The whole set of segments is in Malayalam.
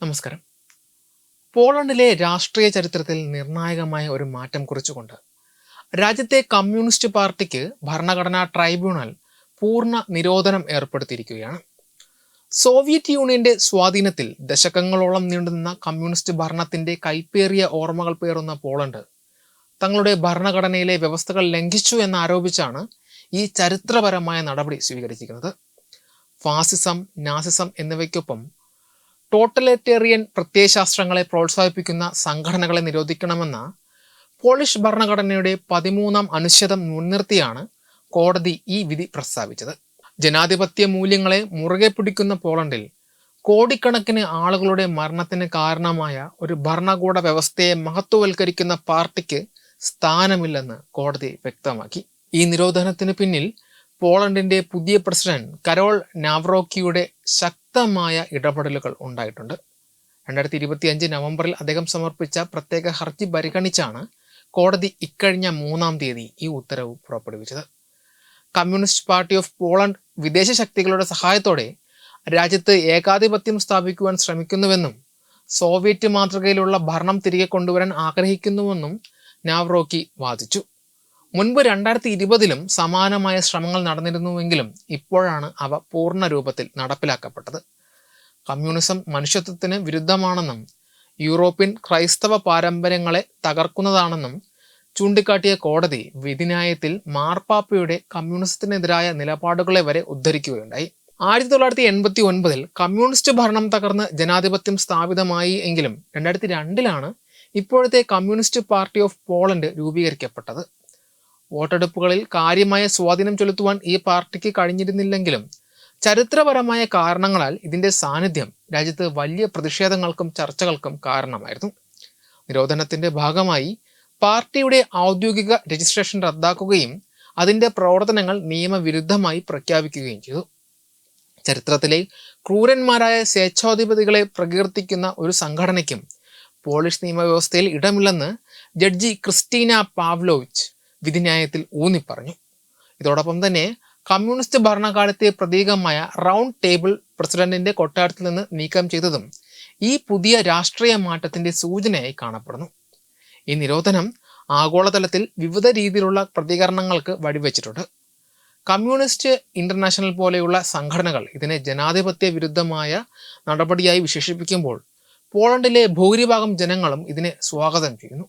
നമസ്കാരം. പോളണ്ടിലെ രാഷ്ട്രീയ ചരിത്രത്തിൽ നിർണായകമായ ഒരു മാറ്റം കുറിച്ചുകൊണ്ട് രാജ്യത്തെ കമ്മ്യൂണിസ്റ്റ് പാർട്ടിക്ക് ഭരണഘടനാ ട്രൈബ്യൂണൽ പൂർണ നിരോധനം ഏർപ്പെടുത്തിയിരിക്കുകയാണ്. സോവിയറ്റ് യൂണിയന്റെ സ്വാധീനത്തിൽ ദശകങ്ങളോളം നീണ്ടുനിന്ന കമ്മ്യൂണിസ്റ്റ് ഭരണത്തിന്റെ കൈപ്പേറിയ ഓർമ്മകൾ പേറുന്ന പോളണ്ട് തങ്ങളുടെ ഭരണഘടനയിലെ വ്യവസ്ഥകൾ ലംഘിച്ചു എന്നാരോപിച്ചാണ് ഈ ചരിത്രപരമായ നടപടി സ്വീകരിച്ചിരിക്കുന്നത്. ഫാസിസം നാസിസം എന്നിവയ്ക്കൊപ്പം ടോട്ടലിറ്റേറിയൻ പ്രത്യയശാസ്ത്രങ്ങളെ പ്രോത്സാഹിപ്പിക്കുന്ന സംഘടനകളെ നിരോധിക്കണമെന്ന പോളിഷ് ഭരണഘടനയുടെ പതിമൂന്നാം അനുച്ഛേദം മുൻനിർത്തിയാണ് കോടതി ഈ വിധി പ്രസ്താവിച്ചത്. ജനാധിപത്യ മൂല്യങ്ങളെ മുറുകെ പിടിക്കുന്ന പോളണ്ടിൽ കോടിക്കണക്കിന് ആളുകളുടെ മരണത്തിന് കാരണമായ ഒരു ഭരണകൂട വ്യവസ്ഥയെ മഹത്വവൽക്കരിക്കുന്ന പാർട്ടിക്ക് സ്ഥാനമില്ലെന്ന് കോടതി വ്യക്തമാക്കി. ഈ നിരോധനത്തിന് പിന്നിൽ പോളണ്ടിന്റെ പുതിയ പ്രസിഡന്റ് കരോൾ നാവ്രോക്കിയുടെ ശക്തമായ ഇടപെടലുകൾ ഉണ്ടായിട്ടുണ്ട്. രണ്ടായിരത്തി ഇരുപത്തി അഞ്ച് നവംബറിൽ അദ്ദേഹം സമർപ്പിച്ച പ്രത്യേക ഹർജി പരിഗണിച്ചാണ് കോടതി ഇക്കഴിഞ്ഞ മൂന്നാം തീയതി ഈ ഉത്തരവ് പുറപ്പെടുവിച്ചത്. കമ്മ്യൂണിസ്റ്റ് പാർട്ടി ഓഫ് പോളണ്ട് വിദേശ ശക്തികളുടെ സഹായത്തോടെ രാജ്യത്ത് ഏകാധിപത്യം സ്ഥാപിക്കുവാൻ ശ്രമിക്കുന്നുവെന്നും സോവിയറ്റ് മാതൃകയിലുള്ള ഭരണം തിരികെ കൊണ്ടുവരാൻ ആഗ്രഹിക്കുന്നുവെന്നും നാവ്രോക്കി വാദിച്ചു. മുൻപ് രണ്ടായിരത്തി ഇരുപതിലും സമാനമായ ശ്രമങ്ങൾ നടന്നിരുന്നുവെങ്കിലും ഇപ്പോഴാണ് അവ പൂർണ രൂപത്തിൽ നടപ്പിലാക്കപ്പെട്ടത്. കമ്മ്യൂണിസം മനുഷ്യത്വത്തിന് വിരുദ്ധമാണെന്നും യൂറോപ്യൻ ക്രൈസ്തവ പാരമ്പര്യങ്ങളെ തകർക്കുന്നതാണെന്നും ചൂണ്ടിക്കാട്ടിയ കോടതി വിധിന്യായത്തിൽ മാർപ്പാപ്പയുടെ കമ്മ്യൂണിസത്തിനെതിരായ നിലപാടുകളെ വരെ ഉദ്ധരിക്കുകയുണ്ടായി. ആയിരത്തി തൊള്ളായിരത്തി എൺപത്തി ഒൻപതിൽ കമ്മ്യൂണിസ്റ്റ് ഭരണം തകർന്ന് ജനാധിപത്യം സ്ഥാപിതമായി എങ്കിലും രണ്ടായിരത്തി രണ്ടിലാണ് ഇപ്പോഴത്തെ കമ്മ്യൂണിസ്റ്റ് പാർട്ടി ഓഫ് പോളണ്ട് രൂപീകരിക്കപ്പെട്ടത്. വോട്ടെടുപ്പുകളിൽ കാര്യമായ സ്വാധീനം ചെലുത്തുവാൻ ഈ പാർട്ടിക്ക് കഴിഞ്ഞിരുന്നില്ലെങ്കിലും ചരിത്രപരമായ കാരണങ്ങളാൽ ഇതിന്റെ സാന്നിധ്യം രാജ്യത്ത് വലിയ പ്രതിഷേധങ്ങൾക്കും ചർച്ചകൾക്കും കാരണമായിരുന്നു. നിരോധനത്തിന്റെ ഭാഗമായി പാർട്ടിയുടെ ഔദ്യോഗിക രജിസ്ട്രേഷൻ റദ്ദാക്കുകയും അതിന്റെ പ്രവർത്തനങ്ങൾ നിയമവിരുദ്ധമായി പ്രഖ്യാപിക്കുകയും ചെയ്തു. ചരിത്രത്തിലെ ക്രൂരന്മാരായ സ്വേച്ഛാധിപതികളെ പ്രകീർത്തിക്കുന്ന ഒരു സംഘടനയ്ക്കും പോളിഷ് നിയമവ്യവസ്ഥയിൽ ഇടമില്ലെന്ന് ജഡ്ജി ക്രിസ്റ്റീന പാവ്ലോവിച്ച് വിധിന്യായത്തിൽ ഊന്നിപ്പറഞ്ഞു. ഇതോടൊപ്പം തന്നെ കമ്മ്യൂണിസ്റ്റ് ഭരണകാലത്തെ പ്രതീകമായ റൗണ്ട് ടേബിൾ പ്രസിഡന്റിന്റെ കൊട്ടാരത്തിൽ നിന്ന് നീക്കം ചെയ്തതും ഈ പുതിയ രാഷ്ട്രീയ മാറ്റത്തിന്റെ സൂചനയായി കാണപ്പെടുന്നു. ഈ നിരോധനം ആഗോളതലത്തിൽ വിവിധ രീതിയിലുള്ള പ്രതികരണങ്ങൾക്ക് വഴിവെച്ചിട്ടുണ്ട്. കമ്മ്യൂണിസ്റ്റ് ഇന്റർനാഷണൽ പോലെയുള്ള സംഘടനകൾ ഇതിനെ ജനാധിപത്യ വിരുദ്ധമായ നടപടിയായി വിശേഷിപ്പിക്കുമ്പോൾ പോളണ്ടിലെ ഭൂരിഭാഗം ജനങ്ങളും ഇതിനെ സ്വാഗതം ചെയ്യുന്നു.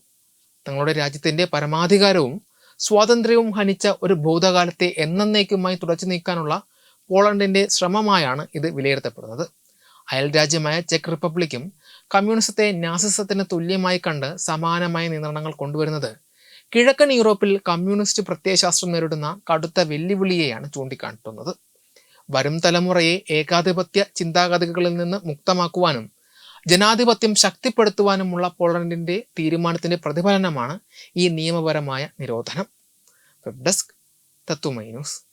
തങ്ങളുടെ രാജ്യത്തിന്റെ പരമാധികാരവും സ്വാതന്ത്ര്യവും ഹനിച്ച ഒരു ഭൂതകാലത്തെ എന്നേക്കുമായി തുടച്ചു നീക്കാനുള്ള പോളണ്ടിന്റെ ശ്രമമായാണ് ഇത് വിലയിരുത്തപ്പെടുന്നത്. അയൽ രാജ്യമായ ചെക്ക് റിപ്പബ്ലിക്കും കമ്മ്യൂണിസത്തെ നാസിസത്തിന് തുല്യമായി കണ്ട് സമാനമായ നിയന്ത്രണങ്ങൾ കൊണ്ടുവരുന്നത് കിഴക്കൻ യൂറോപ്പിൽ കമ്മ്യൂണിസ്റ്റ് പ്രത്യയശാസ്ത്രം നേരിടുന്ന കടുത്ത വെല്ലുവിളിയെയാണ് ചൂണ്ടിക്കാട്ടുന്നത്. വരും തലമുറയെ ഏകാധിപത്യ ചിന്താഗതികളിൽ നിന്ന് മുക്തമാക്കുവാനും ജനാധിപത്യം ശക്തിപ്പെടുത്തുവാനുമുള്ള പോളണ്ടിന്റെ തീരുമാനത്തിന്റെ പ്രതിഫലനമാണ് ഈ നിയമപരമായ നിരോധനം. വെബ് ഡെസ്ക് തത്വമൈ ന്യൂസ്